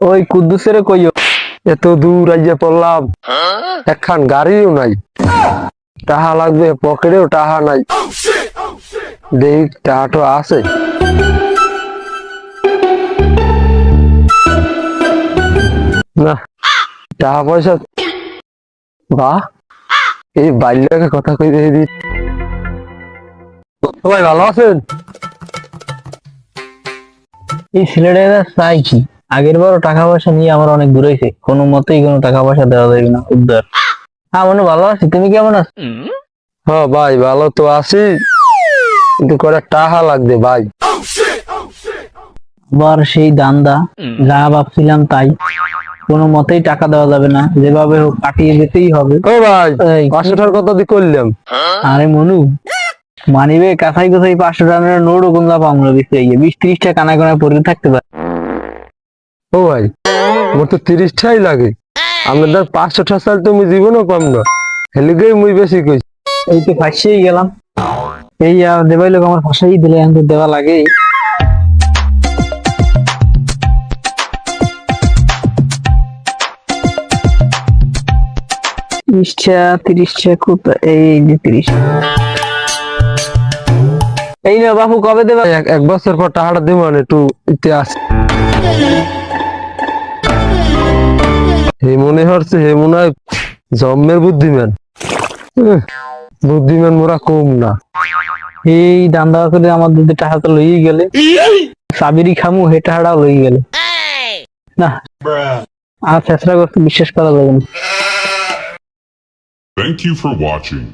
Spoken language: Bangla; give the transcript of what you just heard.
ওই কুদ্দুসের কইও, এত দূর আইয়া পড়লাম। একখান গাড়িও নাই। টাহা লাগবে, পকেটেও টাহা নাই। দেখ টাহাটো আছে। না টাকা পয়সা বাহ, এই বাল্যকে কথা কই দিয়ে দি সবাই ভালো আছেন? এই ছেলেটা চাই কি আগের বারও টাকা পয়সা নিয়ে আমার অনেক দূরেছে কোনো মতেই কোনো টাকা পয়সা দেওয়া যাবে না উদ্ধার। হ্যাঁ মনে ভালো আছি। তুমি কেমন আছো? হ্যাঁ ভাই ভালো তো আছি। কিন্তু করে টাহা লাগবে ভাই। আবার সেই দান্দা যা ভাবছিলাম তাই। কোনো মতেই টাকা দেওয়া যাবে না। যেভাবে হোক কাটিয়ে যেতেই হবে। ও ভাই পাঁচশো টাকার কথা দিয়ে করলাম আরে মনু মানিবে কাছাই কোথায় পাঁচশো টাকার নোট কোনটা পাবো গিয়ে বিশ ত্রিশটা কানা কানা পড়ে থাকতে পারে। ও ভাই আমার তো তিরিশটাই লাগে। আপনাদের পাঁচশো চাল তুমি জীবনও পাম না। হেলিগেই মুই বেশি কইছি। এই তো গেলাম। এই দেবাই লোক আমার ফাঁসাই দিলে তো দেওয়া লাগে তিরিশটা তিরিশটা কোথায় এই যে তিরিশ। এই না বাপু কবে দেবা? এক বছর পর টাকাটা দিব একটু ইতিহাস। হে মনে হচ্ছে হে মনে হয় জন্মের বুদ্ধিমান বুদ্ধিমান মোরা কম না। এই দান্দা করে আমার দুধে টাকা তো লইয়ে গেলে। সাবিরি খামু হে টাকাটাও লই গেলে। না। আর চেষ্টা করতে বিশ্বাস করা যাবে না। Thank you for watching.